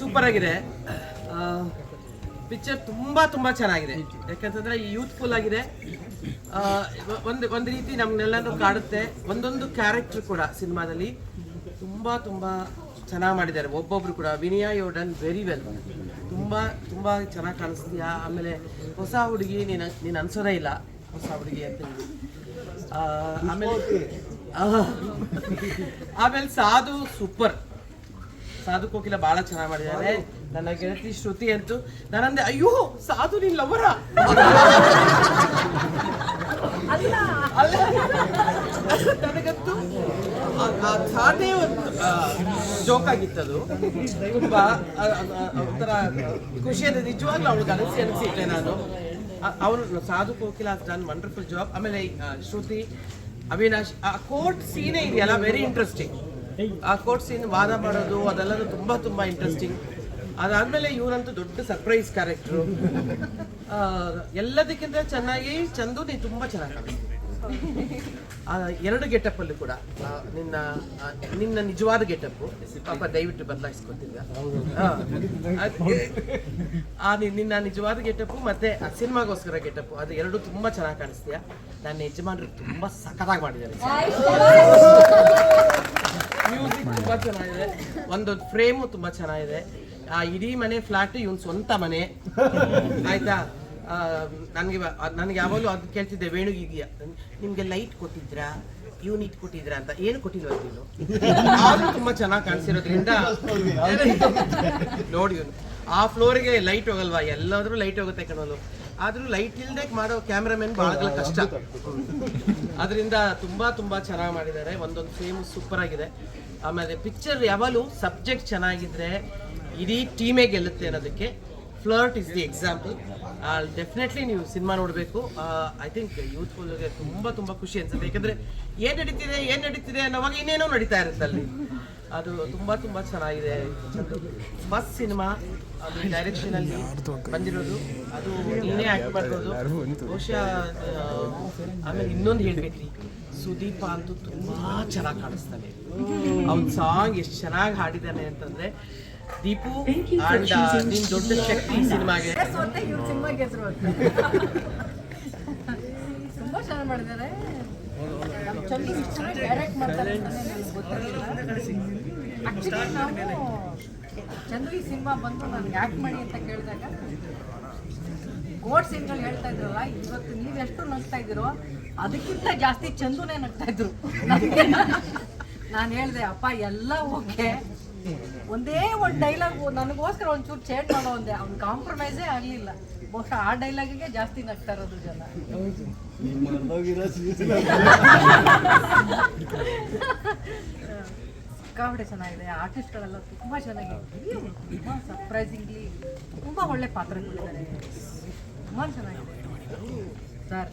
Super ಆಗಿದೆ. Picture ತುಂಬಾ ತುಂಬಾ ಚೆನ್ನಾಗಿದೆ. ಯಾಕಂತಂದ್ರೆ ಯೂತ್ಫುಲ್ ಆಗಿದೆ. ಒಂದು ಒಂದು ರೀತಿ ನಮ್ನೆಲ್ಲನೂ ಕಾಡುತ್ತೆ. ಒಂದೊಂದು ಕ್ಯಾರೆಕ್ಟರ್ ಕೂಡ ಸಿನಿಮಾದಲ್ಲಿ ತುಂಬಾ ತುಂಬಾ ಚೆನ್ನಾಗಿ ಮಾಡಿದ್ದಾರೆ. ಒಬ್ಬೊಬ್ರು ಕೂಡ. Vinaya you done very well ತುಂಬಾ ತುಂಬಾ ಚೆನ್ನಾಗಿ ಕಾಣಿಸ್ತೀಯಾ? ಆಮೇಲೆ ಹೊಸ ಹುಡುಗಿ ನೀನು ನೀನು ಅನ್ಸೋದೇ ಇಲ್ಲ. ಹೊಸ ಹುಡುಗಿ ಅಂತ ಹೇಳಿ. ಆಮೇಲೆ ಆಮೇಲೆ ಸಾಧು ಸೂಪರ್ ಸಾಧು ಕೋಕಿಲ ಬಹಳ ಚೆನ್ನಾಗಿ ಮಾಡಿದ್ದಾರೆ ನನ್ನ ಗೆಳತಿ ಶ್ರುತಿ ಅಂತೂ ನಾನಂದೆ ಅಯ್ಯೋ ಸಾಧು ನಿನ್ ಲವರ ಅಲ್ಲ. ನನಗಂತೂ ಆ- ಆ ಒಂದು ಜೋಕ್ ಆಗಿತ್ತದು. ತುಂಬಾ ಒಂಥರ ಖುಷಿಯಾದ ನಿಜವಾಗ್ಲೂ ಅವಳು ಅನಿಸಿ ಅನಿಸಿಟ್ಟೆ ನಾನು. ಅವನು Sadhu Kokila done wonderful job ಆಮೇಲೆ ಶ್ರುತಿ ಅವಿನಾಶ್ ಆ ಕೋರ್ಟ್ ಸೀನೇ ಇದೆಯಲ್ಲ ವೆರಿ ಇಂಟ್ರೆಸ್ಟಿಂಗ್ ಆ ಕೋರ್ಟ್ ಸೀನ್ ವಾದ ಮಾಡೋದು, ಅದೆಲ್ಲನೂ ತುಂಬ ತುಂಬ ಇಂಟ್ರೆಸ್ಟಿಂಗ್ ಅದಾದ್ಮೇಲೆ ಇವರಂತೂ ದೊಡ್ಡ ಸರ್ಪ್ರೈಸ್ ಕ್ಯಾರೆಕ್ಟ್ರು ಎಲ್ಲದಕ್ಕಿಂತ ಚೆನ್ನಾಗಿ ಚಂದು ನೀನು ತುಂಬಾ ಚೆನ್ನಾಗಿ ಎರಡು ಗೆಟಪ್ ಅಲ್ಲಿ ಕೂಡ ನಿನ್ನ ನಿನ್ನ ನಿಜವಾದ ಗೆಟಪ್ ಪಾಪ ದಯವಿಟ್ಟು ಬದಲಾಯಿಸ್ಕೊತಿದ್ದ ನಿನ್ನ ನಿಜವಾದ ಗೆಟಪ್ ಮತ್ತೆ ಆ ಸಿನಿಮಾಗೋಸ್ಕರ ಗೆಟಪ್ ಅದು ಎರಡು ತುಂಬಾ ಚೆನ್ನಾಗಿ ಕಾಣಿಸ್ತೀಯ? ನನ್ನ ಯಜಮಾನ್ರು ತುಂಬಾ ಸಖತ್ತಾಗಿ ಮಾಡಿದ್ದಾರೆ. ಮ್ಯೂಸಿಕ್ ತುಂಬಾ ಚೆನ್ನಾಗಿದೆ. ಒಂದು ಫ್ರೇಮು ತುಂಬಾ ಚೆನ್ನಾಗಿದೆ. ಆ ಇಡೀ ಮನೆ ಫ್ಲಾಟ್ ಇವನ್ ಸ್ವಂತ ಮನೆ. ಆಯ್ತಾ? ನನಗೆ ನನ್ಗೆ ಯಾವಾಗಲೂ ಅದು ಕೇಳ್ತಿದ್ದೆ ವೇಣುಗಿಗೆ ನಿಮ್ಗೆ ಲೈಟ್ ಕೊಟ್ಟಿದ್ರಾ? ಯೂನಿಟ್ ಕೊಟ್ಟಿದ್ರಾ ಅಂತ. ಏನು ಕೊಟ್ಟಿದ್ರು ನೀನು? ಆದ್ರೂ ತುಂಬಾ ಚೆನ್ನಾಗಿ ಕಾಣಿಸಿರೋದ್ರಿಂದ ನೋಡಿ. ಆ ಫ್ಲೋರಿಗೆ ಲೈಟ್ ಹೋಗಲ್ವಾ? ಎಲ್ಲಾದ್ರೂ ಲೈಟ್ ಹೋಗುತ್ತೆ ಕಣೋದು ಆದ್ರೂ ಲೈಟ್ ಇಲ್ದೆ ಮಾಡೋ ಕ್ಯಾಮ್ರಾಮನ್ ಬಹಳ ಕಷ್ಟ. ಅದರಿಂದ ತುಂಬಾ ತುಂಬಾ ಚೆನ್ನಾಗಿ ಮಾಡಿದ್ದಾರೆ. ಒಂದೊಂದು ಫ್ರೇಮ್ ಸೂಪರ್ ಆಗಿದೆ. ಆಮೇಲೆ ಪಿಕ್ಚರ್ ಯಾವಾಗಲೂ ಸಬ್ಜೆಕ್ಟ್ ಚೆನ್ನಾಗಿದ್ರೆ ಇಡೀ ಟೀಮೇ ಗೆಲ್ಲುತ್ತೆ ಅನ್ನೋದಕ್ಕೆ. Flirt is the example definitely ನೀವು ಸಿನಿಮಾ ನೋಡಬೇಕು. ಐ ಥಿಂಕ್ ಯೂತ್ಫುಲ್ಗೆ ತುಂಬ ತುಂಬ ಖುಷಿ ಅನ್ಸುತ್ತೆ. ಯಾಕಂದ್ರೆ ಏನು ನಡೀತಿದೆ ಏನು ನಡೀತಿದೆ ಅನ್ನೋವಾಗ ಇನ್ನೇನೋ ನಡೀತಾ ಇರುತ್ತೆ ಅಲ್ಲಿ. ಅದು ತುಂಬ ತುಂಬ ಚೆನ್ನಾಗಿದೆ. ಫಸ್ಟ್ ಸಿನಿಮಾ ಅದು ಡೈರೆಕ್ಷನ್ ಅಲ್ಲಿ ಬಂದಿರೋದು. ಅದು ಇನ್ನೇ ಆಕ್ಟ್ ಮಾಡಿರೋದು ಬಹುಶಃ ಆಮೇಲೆ ಇನ್ನೊಂದು ಹೇಳ್ಬೇಕ್ರಿ. ಸುದೀಪ ಅಂತೂ ತುಂಬಾ ಚೆನ್ನಾಗಿ ಕಾಣಿಸ್ತಾನೆ. ಅವ್ನ ಸಾಂಗ್ ಎಷ್ಟು ಚೆನ್ನಾಗಿ ಹಾಡಿದ್ದಾನೆ ಅಂತಂದ್ರೆ ದೀಪು ಅಂಡ್ ನಿನ್ ದೊಡ್ಡ ಶಕ್ತಿ ಹೆಸರು ಅಂತ. ತುಂಬಾ ಚೆನ್ನಾಗಿ ಮಾಡಿದ್ದಾರೆ. ಡೈರೆಕ್ಟ್ ಮಾಡ್ತಾರೆ ಅಂತಾನೆ ನನಗೆ ಗೊತ್ತಿರಲಿಲ್ಲ. ಆಕ್ಚುಲಿ ನಾವು ಚಂದು ಈ ಸಿನಿಮಾ ಬಂದು ನಾನು ಯಾಕೆ ಮಾಡಿ ಅಂತ ಕೇಳಿದಾಗ ಕೋರ್ಟ್ ಸೀನ್ಗಳು ಹೇಳ್ತಾ ಇದ್ರಲ್ಲ ಇವತ್ತು ನೀವು ಎಷ್ಟು ನಗ್ತಾ ಇದ್ದೀರೋ ಅದಕ್ಕಿಂತ ಜಾಸ್ತಿ ಚಂದುನೇ ನಗ್ತಾ ಇದ್ರು. ನಾನು ಹೇಳಿದೆ ಅಪ್ಪ ಎಲ್ಲ ಓಕೆ. ಒಂದೇ ಒಂದು ಡೈಲಾಗ್ ನನಗೋಸ್ಕರ ಒಂಚೂರು ಚೇಂಜ್ ಮಾಡೋ ಒಂದೇ, ಅವ್ನು ಕಾಂಪ್ರಮೈಸೇ ಆಗಲಿಲ್ಲ. ಬಹುಶಃ ಆ ಡೈಲಾಗಿಗೆ ಜಾಸ್ತಿ ನಗ್ತಾ ಇರೋದು ಜನ. ಸಿಕ್ಕಾಪಟ್ಟೆ ಚೆನ್ನಾಗಿದೆ, ಆರ್ಟಿಸ್ಟ್ಗಳೆಲ್ಲ ತುಂಬ ಚೆನ್ನಾಗಿ ತುಂಬ ಸರ್ಪ್ರೈಸಿಂಗ್ಲಿ ತುಂಬ ಒಳ್ಳೆ ಪಾತ್ರ ಕೊಟ್ಟಿದ್ದಾರೆ. ತುಂಬ ಚೆನ್ನಾಗಿದೆ. ಸರ್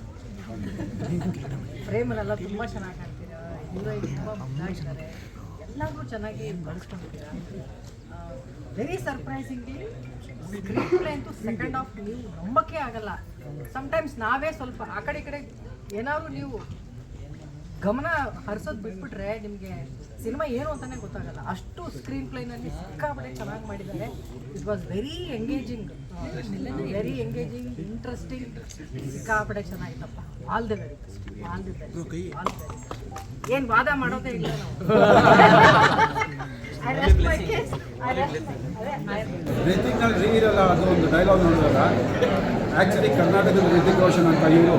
ಫ್ರೇಮಲ್ಲೆಲ್ಲ ತುಂಬ ಚೆನ್ನಾಗಿ ಕಾಣ್ತೀರ ಹೀರೋಯಿನ್ ತುಂಬ ಮುದ್ದಾಗಿದ್ದಾರೆ ಎಲ್ಲರೂ ಚೆನ್ನಾಗಿ ಬಳಸ್ಕೊಂಡಿದ್ದೀರಾ ವೆರಿ ಸರ್ಪ್ರೈಸಿಂಗ್ಲಿ ಸ್ಕ್ರೀನ್ ಪ್ಲೇ ಅಂತೂ ಸೆಕೆಂಡ್ ಆಫ್ ನೀವು ನಂಬಕ್ಕೆ ಆಗಲ್ಲ. ಸಮ್ಟೈಮ್ಸ್ ನಾವೇ ಸ್ವಲ್ಪ ಆ ಕಡೆ ಈ ಕಡೆ ಏನಾದರೂ ನೀವು ಗಮನ ಹರಿಸೋದು ಬಿಟ್ಬಿಟ್ರೆ ನಿಮಗೆ ಸಿನಿಮಾ ಏನು ಅಂತಲೇ ಗೊತ್ತಾಗಲ್ಲ. ಅಷ್ಟು ಸ್ಕ್ರೀನ್ ಪ್ಲೇನಲ್ಲಿ ಸಿಕ್ಕಾಪಟ್ಟೆ ಚೆನ್ನಾಗಿ ಮಾಡಿದ್ದಾರೆ. It was very engaging very engaging interesting ಸಿಕ್ಕಾಪಟ್ಟೆ ಚೆನ್ನಾಗಿತ್ತಪ್ಪ. All the very best all the best all the best ಏನು ವಾದ ಮಾಡೋದೇ ಇಲ್ಲ ನಾವು. I rest my case. I rest my- ಅದೇ, I- ರಿತಿಕ್ನಲ್ಲಿ ರೀ ಇರಲ್ಲ ಅದು ಒಂದು ಡೈಲಾಗ್ ನೋಡಿದಾಗ ಆ್ಯಕ್ಚುಲಿ ಕರ್ನಾಟಕದ ರಿತಿಕ್ ರೋಷನ್ ಅಂತ ಇವರು.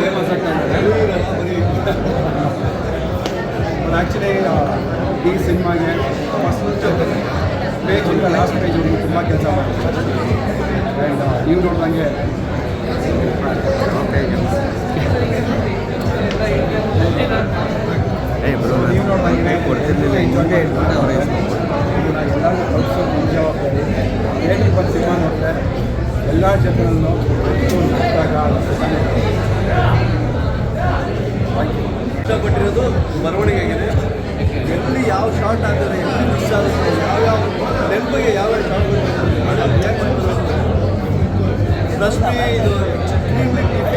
ಫೇಮಸ್ ಆಗ್ತಾ ಆ್ಯಕ್ಚುಲಿ ಈ ಸಿನಿಮಾಗೆ ಫಸ್ಟ್ ಪೇಜಿಂದ ಲಾಸ್ಟ್ ಪೇಜ್ ತುಂಬ ಕೆಲಸ ಮಾಡ್ತಾರೆ. ಆ್ಯಂಡ್ ನೀವು ನೋಡ್ದಂಗೆ ಥಿಯೇಟ್ರಿಗೆ ಬಂದು ಸಿನಿಮಾ ನೋಡಿದ್ರೆ ಎಲ್ಲ ಜನರನ್ನು ಇಷ್ಟಪಟ್ಟಿರೋದು ಬರವಣಿಗೆ ಆಗಿದೆ ಎಲ್ಲಿ ಯಾವ ಶಾರ್ಟ್ ಆಗ್ತದೆ ಎಲ್ಲಿ ಮಿಸ್ ಆಗುತ್ತೆ ಯಾವ ನೆನಪಿಗೆ ಯಾವ್ಯಾವ ಶಾರ್ಟ್ ರಶ್ಮಿ ಇದು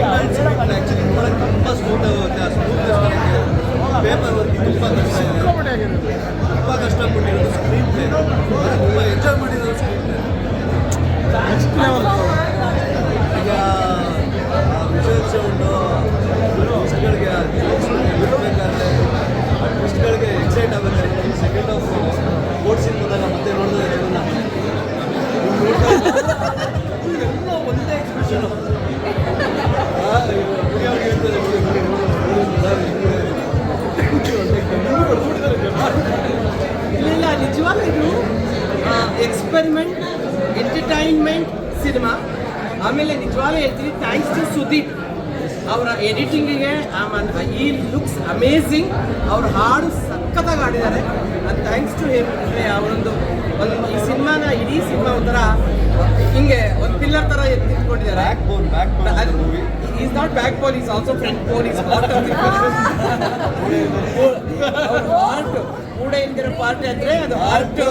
ಆ್ಯಕ್ಚುಲಿ ನೋಡೋಕ್ಕೆ ತುಂಬ ಸ್ಮೂತ್ ಆಗುತ್ತೆ. ಆ ಸ್ಮೂತ್ನೆಸ್ ಪೇಪರ್ ವರ್ಕ್ ತುಂಬ ಕಷ್ಟ ಇದೆ. ತುಂಬ ಕಷ್ಟಪಟ್ಟಿರೋದು ಸ್ಕ್ರೀನ್ ಪ್ಲೇ ನೆಕ್ಸ್ಟ್ ಲೆವೆಲ್ ಈಗ ವಿಜುವಲ್ ಸೌಂಡು ಮ್ಯೂಸಿಕ್ಗಳಿಗೆ ಬಿಡಬೇಕಾದ್ರೆ ಎಕ್ಸೈಟ್ ಸೆಕೆಂಡ್ ಆಫ್ ಸ್ಪೋರ್ಟ್ಸಿನ ಬಂದಾಗ ಮತ್ತೆ ನೋಡಿದ್ರೆ ಅದನ್ನು ಎಲ್ಲ ಇಲ್ಲ ನಿಜವಾಗ್ಲೂ ಎಕ್ಸ್ಪೆರಿಮೆಂಟ್ ಎಂಟರ್ಟೈನ್ಮೆಂಟ್ ಸಿನಿಮಾ ಆಮೇಲೆ ನಿಜವಾಗ್ಲೂ ಹೇಳ್ತೀನಿ ಥ್ಯಾಂಕ್ಸ್ ಟು ಸುದೀಪ್ ಅವರ ಎಡಿಟಿಂಗಿಗೆ ಈ ಲುಕ್ಸ್ ಅಮೇಝಿಂಗ್ ಅವ್ರ ಹಾಡು ಸಖತ್ತಾಗಿ ಆಡಿದ್ದಾರೆ ಅದು ಥ್ಯಾಂಕ್ಸ್ ಟು ಹೇಮ್ ಅಂದರೆ ಅವರೊಂದು ಒಂದು ಈ ಸಿನಿಮಾನ ಇಡೀ ಸಿನಿಮಾ ಒಂಥರ ಹಿಂಗೆ ಒಂದು ಪಿಲ್ಲರ್ ಥರ ನಿಂತ್ಕೊಂಡಿದ್ದಾರೆ backbone backbone movie is not backbone is also front bone is part of the heart ಕೂಡ ಇಲ್ದಿರೋ ಪಾರ್ಟಿ ಅಂದ್ರೆ ಅದು ಹಾರ್ಟ್